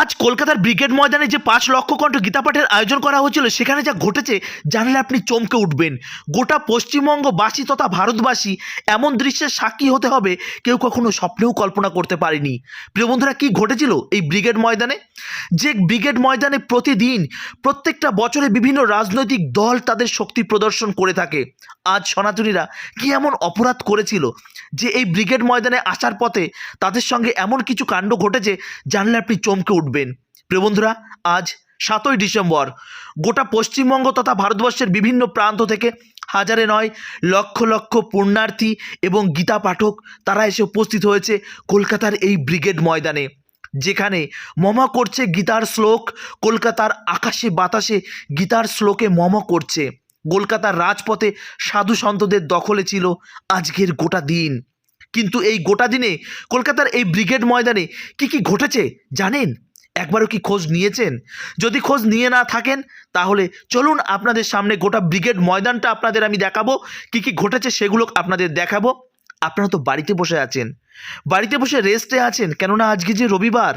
আজ কলকাতার ব্রিগেড ময়দানে যে পাঁচ লক্ষ কণ্ঠ গীতাপাঠের আয়োজন করা হয়েছিল, সেখানে যা ঘটেছে জানলে আপনি চমকে উঠবেন। গোটা পশ্চিমবঙ্গবাসী তথা ভারতবাসী এমন দৃশ্যের সাক্ষী হতে হবে কেউ কখনো স্বপ্নেও কল্পনা করতে পারেনি। প্রিয় বন্ধুরা, কী ঘটেছিল এই ব্রিগেড ময়দানে? যে ব্রিগেড ময়দানে প্রতিদিন, প্রত্যেকটা বছরে বিভিন্ন রাজনৈতিক দল তাদের শক্তি প্রদর্শন করে থাকে। আজ সনাতনীরা কি এমন অপরাধ করেছিল যে এই ব্রিগেড ময়দানে আসার পথে তাদের সঙ্গে এমন কিছু কাণ্ড ঘটেছে জানলে আপনি চমকে উঠবেন। প্রিয় বন্ধুরা, আজ সাতই ডিসেম্বর। গোটা পশ্চিমবঙ্গ তথা ভারতবর্ষের বিভিন্ন প্রান্ত থেকে হাজারে নয়, লক্ষ লক্ষ পুণ্যার্থী এবং গীতা পাঠক তারা এসে উপস্থিত হয়েছে কলকাতার এই ব্রিগেড ময়দানে, যেখানে মমা করছে গীতার শ্লোক, কলকাতার আকাশে বাতাসে গীতার শ্লোকে মম করছে। কলকাতার রাজপথে সাধু সন্তদের দখলে ছিল আজকের গোটা দিন। কিন্তু এই গোটা দিনে কলকাতার এই ব্রিগেড ময়দানে কি কি ঘটেছে জানেন? একবারও কি খোঁজ নিয়েছেন? যদি খোঁজ নিয়ে না থাকেন, তাহলে চলুন আপনাদের সামনে গোটা ব্রিগেড ময়দানটা আপনাদের আমি দেখাবো। কি কি ঘটেছে সেগুলো আপনাদের দেখাবো। আপনারা তো বাড়িতে বসে আছেন। বাড়িতে বসে রেস্টে আছেন। কেননা আজকে যে রবিবার,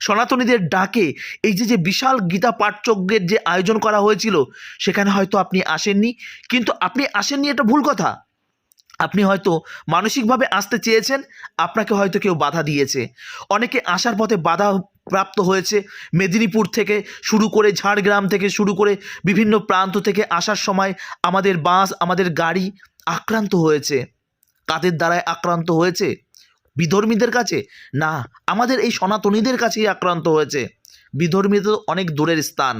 সনাতনীদের ডাকে এই যে যে বিশাল গীতা পাঠযজ্ঞের যে আয়োজন করা হয়েছিল, সেখানে হয়তো আপনি আসেননি। কিন্তু আপনি আসেননি এটা ভুল কথা। আপনি হয়তো মানসিকভাবে আসতে চেয়েছেন, আপনাকে হয়তো কেউ বাধা দিয়েছে। অনেকে আসার পথে বাধা প্রাপ্ত হয়েছে। মেদিনীপুর থেকে শুরু করে ঝাড়গ্রাম থেকে শুরু করে বিভিন্ন প্রান্ত থেকে আসার সময় আমাদের বাস, আমাদের গাড়ি আক্রান্ত হয়েছে। কাদের দ্বারায় আক্রান্ত হয়েছে? বিধর্মীদের কাছে? না, আমাদের এই সনাতনীদের কাছেই আক্রান্ত হয়েছে। বিধর্মী তো অনেক দূরের স্থান।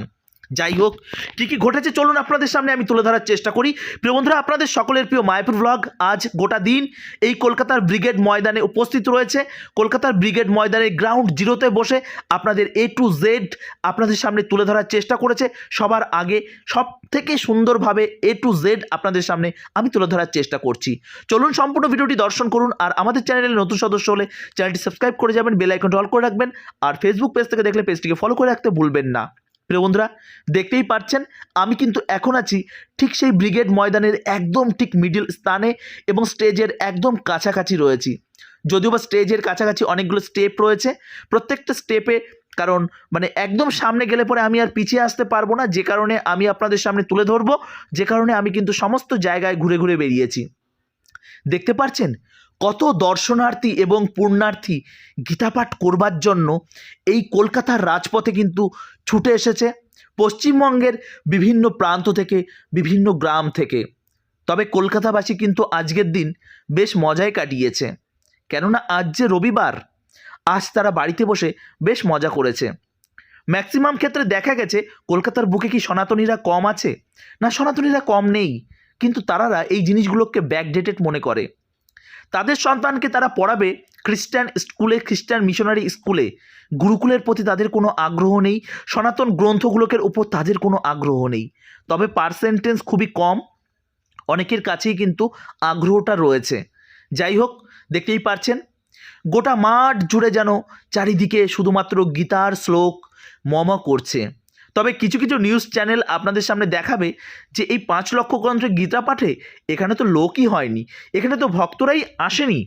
যাই হোক, কী কী ঘটেছে চলুন আপনাদের সামনে আমি তুলে ধরার চেষ্টা করি। প্রিয় বন্ধুরা, আপনাদের সকলের প্রিয় মায়াপুর ব্লগ আজ গোটা দিন এই কলকাতার ব্রিগেড ময়দানে উপস্থিত রয়েছে। কলকাতার ব্রিগেড ময়দানের গ্রাউন্ড জিরোতে বসে আপনাদের এ টু জেড আপনাদের সামনে তুলে ধরার চেষ্টা করেছে। সবার আগে সব থেকে সুন্দরভাবে এ টু জেড আপনাদের সামনে আমি তুলে ধরার চেষ্টা করছি। চলুন সম্পূর্ণ ভিডিওটি দর্শন করুন আর আমাদের চ্যানেলের নতুন সদস্য হলে চ্যানেলটি সাবস্ক্রাইব করে যাবেন বেল আইকনটি অল করে রাখবেন আর ফেসবুক পেজ থেকে দেখলে পেজটিকে ফলো করে রাখতে ভুলবেন না। প্রিয় বন্ধুরা, দেখতেই পাচ্ছেন, আমি কিন্তু এখন আছি ঠিক সেই ব্রিগেড ময়দানের একদম ঠিক মিডিল স্থানে এবং স্টেজের একদম কাছাকাছি রয়েছি। যদিও বা স্টেজের কাছাকাছি অনেকগুলো স্টেপ রয়েছে, প্রত্যেকটা স্টেপে কারণ মানে একদম সামনে গেলে পরে আমি আর পিছিয়ে আসতে পারব না, যে কারণে আমি আপনাদের সামনে তুলে ধরবো, যে কারণে আমি কিন্তু সমস্ত জায়গায় ঘুরে ঘুরে বেরিয়েছি। দেখতে পাচ্ছেন কত দর্শনার্থী এবং পুণ্যার্থী গীতাপাঠ করবার জন্য এই কলকাতার রাজপথে কিন্তু ছুটে এসেছে, পশ্চিমবঙ্গের বিভিন্ন প্রান্ত থেকে, বিভিন্ন গ্রাম থেকে। তবে কলকাতাবাসী কিন্তু আজকের দিন বেশ মজায় কাটিয়েছে। কেননা আজ যে রবিবার, আজ তারা বাড়িতে বসে বেশ মজা করেছে। ম্যাক্সিমাম ক্ষেত্রে দেখা গেছে, কলকাতার বুকে কি সনাতনীরা কম আছে? না, সনাতনীরা কম নেই। কিন্তু তারারা এই জিনিসগুলোকে ব্যাকডেটেড মনে করে। তাদের সন্তানকে তারা পড়াবে খ্রিস্টান স্কুলে, খ্রিস্টান মিশনারি স্কুলে। গুরুকুলের প্রতি তাদের কোনো আগ্রহ নেই, সনাতন গ্রন্থগুলোকের উপর তাদের কোনো আগ্রহ নেই। তবে পার্সেন্টেজ খুবই কম, অনেকের কাছেই কিন্তু আগ্রহটা রয়েছে। যাই হোক, দেখতেই পারছেন, গোটা মাঠ জুড়ে যেন চারিদিকে শুধুমাত্র গীতার শ্লোক মম করছে। তবে কিছু কিছু নিউজ চ্যানেল আপনাদের সামনে দেখাবে যে এই পাঁচ লক্ষ গ্রন্থের গীতা পাঠে এখানে তো লোকই হয়নি, এখানে তো ভক্তরাই আসেনি।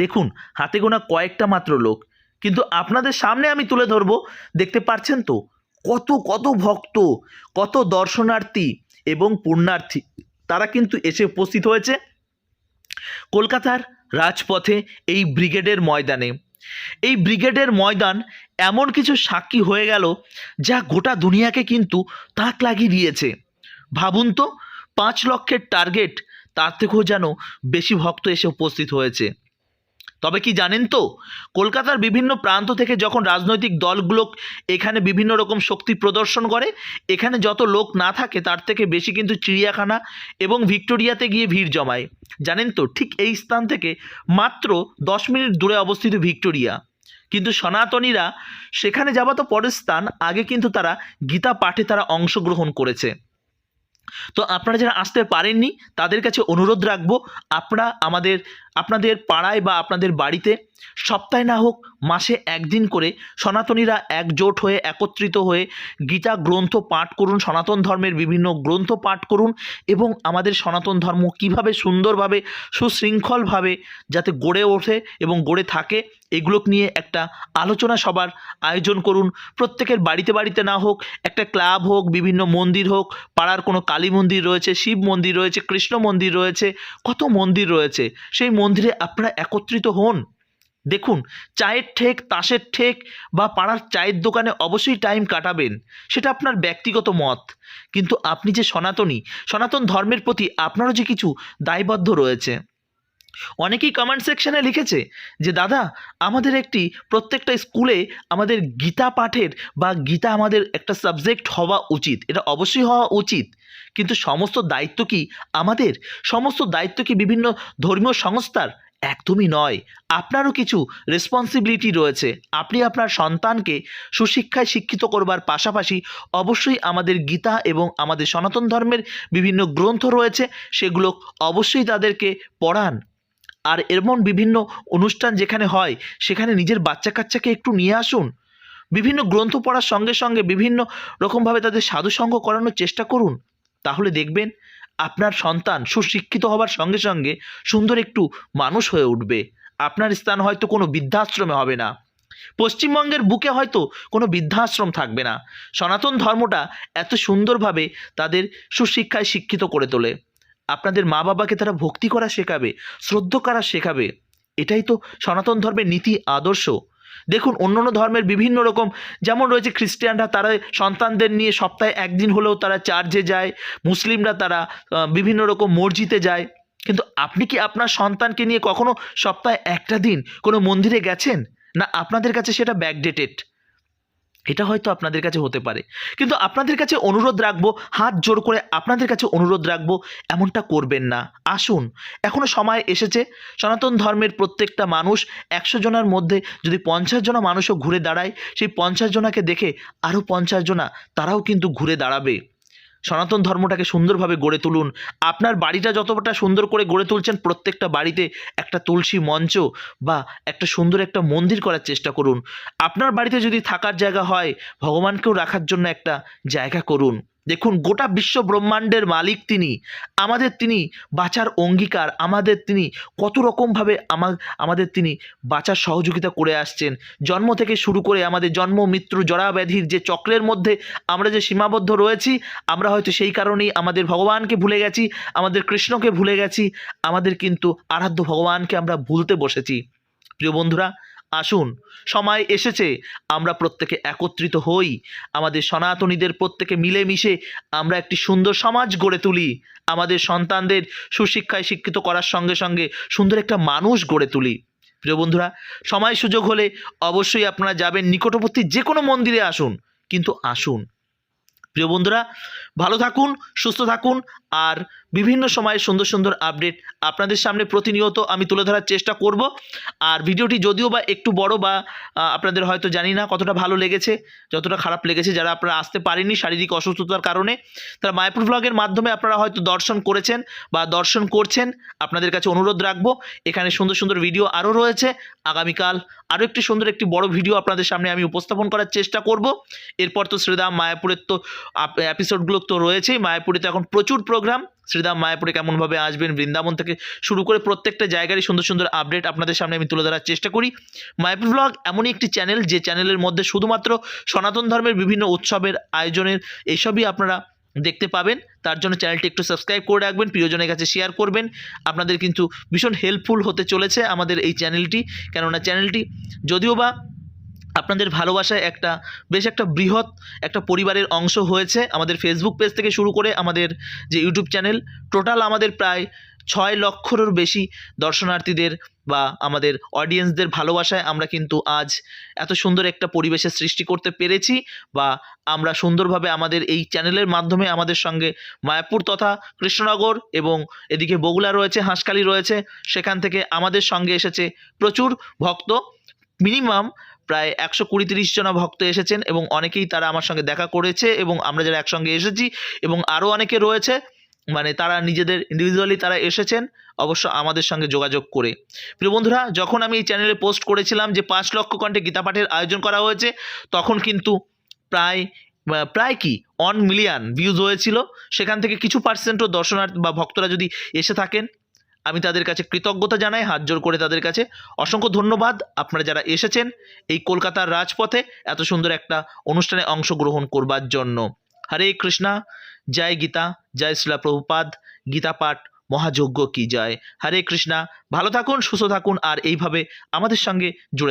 দেখুন, হাতে গোনা কয়েকটা মাত্র লোক, কিন্তু আপনাদের সামনে আমি তুলে ধরবো, দেখতে পাচ্ছেন তো, কত কত ভক্ত, কত দর্শনার্থী এবং পুণ্যার্থী, তারা কিন্তু এসে উপস্থিত হয়েছে। কলকাতার রাজপথে এই ব্রিগেডের ময়দানে, এই ব্রিগেডের ময়দান এমন কিছু সাক্ষী হয়ে গেল যা গোটা দুনিয়াকে কিন্তু তাক লাগিয়ে দিয়েছে। ভাবুন তো, পাঁচ লক্ষের টার্গেট তার থেকেও যেন বেশি ভক্ত এসে উপস্থিত হয়েছে। তবে কি জানেন তো, কলকাতার বিভিন্ন প্রান্ত থেকে যখন রাজনৈতিক দলগুলো এখানে বিভিন্ন রকম শক্তি প্রদর্শন করে, এখানে যত লোক না থাকে তার থেকে বেশি কিন্তু চিড়িয়াখানা এবং ভিক্টোরিয়াতে গিয়ে ভিড় জমায়। জানেন তো, ঠিক এই স্থান থেকে মাত্র দশ মিনিট দূরে অবস্থিত ভিক্টোরিয়া। কিন্তু সনাতনীরা সেখানে যাওয়া তো পরের স্থান, আগে কিন্তু তারা গীতা পাঠে তারা অংশগ্রহণ করেছে। তো আপনারা যারা আসতে পারেননি, তাদের কাছে অনুরোধ রাখব, আপনারা আমাদের, আপনাদের পাড়ায় বা আপনাদের বাড়িতে সপ্তাহে না হোক, মাসে একদিন করে সনাতনীরা একজোট হয়ে, একত্রিত হয়ে গীতা গ্রন্থ পাঠ করুন, সনাতন ধর্মের বিভিন্ন গ্রন্থ পাঠ করুন এবং আমাদের সনাতন ধর্ম কীভাবে সুন্দরভাবে, সুশৃঙ্খলভাবে যাতে গড়ে ওঠে এবং গড়ে থাকে এগুলো নিয়ে একটা আলোচনা সবার আয়োজন করুন। প্রত্যেকের বাড়িতে বাড়িতে না হোক, একটা ক্লাব হোক, বিভিন্ন মন্দির হোক, পাড়ার কোনো কালী মন্দির রয়েছে, শিব মন্দির রয়েছে, কৃষ্ণ মন্দির রয়েছে, কত মন্দির রয়েছে, সেই মন্দিরে আপনারা একত্রিত হন। দেখুন, চায়ের ঠেক, তাসের ঠেক বা পাড়ার চায়ের দোকানে অবশ্যই টাইম কাটাবেন, সেটা আপনার ব্যক্তিগত মত। কিন্তু আপনি যে সনাতনী, সনাতন ধর্মের প্রতি আপনারও যে কিছু দায়বদ্ধ রয়েছে। অনেকেই কমেন্ট সেকশনে লিখেছে যে, দাদা, আমাদের একটি প্রত্যেকটা স্কুলে আমাদের গীতা পাঠের বা গীতা আমাদের একটা সাবজেক্ট হওয়া উচিত। এটা অবশ্যই হওয়া উচিত। কিন্তু সমস্ত দায়িত্ব কি আমাদের? সমস্ত দায়িত্ব কি বিভিন্ন ধর্মীয় সংস্থার? একদমই নয়। আপনারও কিছু রেসপন্সিবিলিটি রয়েছে। আপনি আপনার সন্তানকে সুশিক্ষায় শিক্ষিত করবার পাশাপাশি অবশ্যই আমাদের গীতা এবং আমাদের সনাতন ধর্মের বিভিন্ন গ্রন্থ রয়েছে। সেগুলো অবশ্যই তাদেরকে পড়ান। আর এমন বিভিন্ন অনুষ্ঠান যেখানে হয়, সেখানে নিজের বাচ্চা কাচ্চাকে একটু নিয়ে আসুন। বিভিন্ন গ্রন্থ পড়ার সঙ্গে সঙ্গে বিভিন্ন রকমভাবে তাদের সাধুসঙ্গ করানোর চেষ্টা করুন। তাহলে দেখবেন, আপনার সন্তান সুশিক্ষিত হবার সঙ্গে সঙ্গে সুন্দর একটু মানুষ হয়ে উঠবে। আপনার স্থান হয়তো কোনো বৃদ্ধাশ্রমে হবে না। পশ্চিমবঙ্গের বুকে হয়তো কোনো বৃদ্ধাশ্রম থাকবে না। সনাতন ধর্মটা এত সুন্দরভাবে তাদের সুশিক্ষায় শিক্ষিত করে তোলে। আপনাদের মা বাবাকে তারা ভক্তি করা শেখাবে, শ্রদ্ধ করা শেখাবে। এটাই তো সনাতন ধর্মের নীতি, আদর্শ। দেখুন অন্য অন্য ধর্মের বিভিন্ন রকম যেমন রয়েছে খ্রিস্টানরা, তারা সন্তানদের নিয়ে সপ্তাহে একদিন হলেও তারা চার্চে যায়, মুসলিমরা তারা বিভিন্ন রকম মসজিদে যায়। কিন্তু আপনি কি আপনার সন্তানকে নিয়ে কখনো সপ্তাহে একটা দিন কোনো মন্দিরে গেছেন? না, আপনাদের কাছে সেটা ব্যাকডেটেড এটা হয়তো আপনাদের কাছে হতে পারে। কিন্তু আপনাদের কাছে অনুরোধ রাখব, হাত জোর করে আপনাদের কাছে অনুরোধ রাখব, এমনটা করবেন না। আসুন এখনও সময় এসেছে, সনাতন ধর্মের প্রত্যেকটা মানুষ একশো জনার মধ্যে যদি পঞ্চাশ জনা মানুষও ঘুরে দাঁড়ায়, সেই পঞ্চাশ জনাকে দেখে আরও পঞ্চাশ জনা তারাও কিন্তু ঘুরে দাঁড়াবে। সনাতন ধর্মটাকে সুন্দরভাবে গড়ে তুলুন। আপনার বাড়িটা যতটা সুন্দর করে গড়ে তুলছেন, প্রত্যেকটা বাড়িতে একটা তুলসী মঞ্চ বা একটা সুন্দর একটা মন্দির করার চেষ্টা করুন। আপনার বাড়িতে যদি থাকার জায়গা হয়, ভগবানকেও রাখার জন্য একটা জায়গা করুন। দেখুন, গোটা বিশ্ব ব্রহ্মাণ্ডের মালিক তিনি। আমাদের তিনি বাঁচার অঙ্গীকার, আমাদের তিনি কত রকমভাবে আমা, আমাদের তিনি বাঁচার সহযোগিতা করে আসছেন। জন্ম থেকে শুরু করে আমাদের জন্ম, মৃত্যু জরা ব্যাধির যে চক্রের মধ্যে আমরা যে সীমাবদ্ধ রয়েছি, আমরা হয়তো সেই কারণেই আমাদের ভগবানকে ভুলে গেছি, আমাদের কৃষ্ণকে ভুলে গেছি, আমাদের কিন্তু আরাধ্য ভগবানকে আমরা ভুলতে বসেছি। প্রিয় বন্ধুরা আসুন, সময় এসেছে, আমরা প্রত্যেকে একত্রিত হই, আমাদের সনাতনীদের প্রত্যেকে মিলেমিশে আমরা একটি সুন্দর সমাজ গড়ে তুলি, আমাদের সন্তানদের সুশিক্ষায় শিক্ষিত করার সঙ্গে সঙ্গে সুন্দর একটা মানুষ গড়ে তুলি। প্রিয় বন্ধুরা, সময় সুযোগ হলে অবশ্যই আপনারা যাবেন নিকটবর্তী যে কোনো মন্দিরে আসুন, কিন্তু আসুন। প্রিয় বন্ধুরা, ভালো থাকুন, সুস্থ থাকুন, আর বিভিন্ন সময়ে সুন্দর সুন্দর আপডেট আপনাদের সামনে প্রতিনিয়ত আমি তুলে ধরার চেষ্টা করব। আর ভিডিওটি যদিও বা একটু বড় বা আপনাদের হয়তো জানি না কতটা ভালো লেগেছে, যতটা খারাপ লেগেছে যারা আপনারা আসতে পারেননি শারীরিক অসুস্থতার কারণে, তারা মায়াপুর ব্লগের মাধ্যমে আপনারা হয়তো দর্শন করেছেন বা দর্শন করছেন। আপনাদের কাছে অনুরোধ রাখব, এখানে সুন্দর সুন্দর ভিডিও আরও রয়েছে। আগামীকাল আরও একটি সুন্দর একটি বড় ভিডিও আপনাদের সামনে আমি উপস্থাপন করার চেষ্টা করব। এরপর তো শ্রীদাম মায়াপুরের তো এপিসোডগুলো তো রয়েছেই। মায়াপুরে তো এখন প্রচুর প্রোগ্রাম শ্রীদাম মায়াপুরে কেমনভাবে আসবেন, বৃন্দাবন থেকে শুরু করে প্রত্যেকটা জায়গারই সুন্দর সুন্দর আপডেট আপনাদের সামনে আমি তুলে ধরার চেষ্টা করি। মায়াপুর ব্লগ এমনই একটি চ্যানেল যে চ্যানেলের মধ্যে শুধুমাত্র সনাতন ধর্মের বিভিন্ন উৎসবের আয়োজনের এইসবই আপনারা দেখতে পাবেন। তার জন্য চ্যানেলটি একটু সাবস্ক্রাইব করে রাখবেন, প্রিয়জনের কাছে শেয়ার করবেন। আপনাদের কিন্তু ভীষণ হেল্পফুল হতে চলেছে আমাদের এই চ্যানেলটি কেননা চ্যানেলটি যদিও বা আপনাদের ভালোবাসায় একটা, বেশ একটা বৃহৎ একটা পরিবারের অংশ হয়েছে। আমাদের ফেসবুক পেজ থেকে শুরু করে আমাদের যে ইউটিউব চ্যানেল টোটাল আমাদের প্রায় ছয় লক্ষেরও বেশি দর্শনার্থীদের বা আমাদের অডিয়েন্সদের ভালোবাসায় আমরা কিন্তু আজ এত সুন্দর একটা পরিবেশের সৃষ্টি করতে পেরেছি বা আমরা সুন্দরভাবে আমাদের এই চ্যানেলের মাধ্যমে আমাদের সঙ্গে মায়াপুর তথা কৃষ্ণনগর এবং এদিকে বগুলা রয়েছে, হাঁসখালি রয়েছে, সেখান থেকে আমাদের সঙ্গে এসেছে প্রচুর ভক্ত। মিনিমাম প্রায় একশো কুড়ি তিরিশ জন ভক্ত এসেছেন এবং অনেকেই তারা আমার সঙ্গে দেখা করেছে এবং আমরা যারা একসঙ্গে এসেছি এবং আরও অনেকে রয়েছে মানে তারা নিজেদের ইন্ডিভিজুয়ালি তারা এসেছেন, অবশ্য আমাদের সঙ্গে যোগাযোগ করে। প্রিয় বন্ধুরা, যখন আমি এই চ্যানেলে পোস্ট করেছিলাম যে পাঁচ লক্ষ কণ্ঠে গীতা পাঠের আয়োজন করা হয়েছে, তখন কিন্তু প্রায় প্রায় কি অন মিলিয়ন ভিউজ হয়েছিল। সেখান থেকে কিছু পার্সেন্টও দর্শনার্থী বা ভক্তরা যদি এসে থাকেন আমি তাদের কাছে কৃতজ্ঞতা জানাই, হাত জোর করে তাদের কাছে অসংখ্য ধন্যবাদ। আপনারা যারা এসেছেন এই কলকাতার রাজপথে এত সুন্দর একটা অনুষ্ঠানে অংশগ্রহণ করবার জন্য। হরে কৃষ্ণা, জয় গীতা, জয় শিলা প্রভুপাদ, গীতা পাঠ, মহাযজ্ঞ কি জয়। হরে কৃষ্ণা, ভালো থাকুন, সুস্থ থাকুন, আর এইভাবে আমাদের সঙ্গে জুড়ে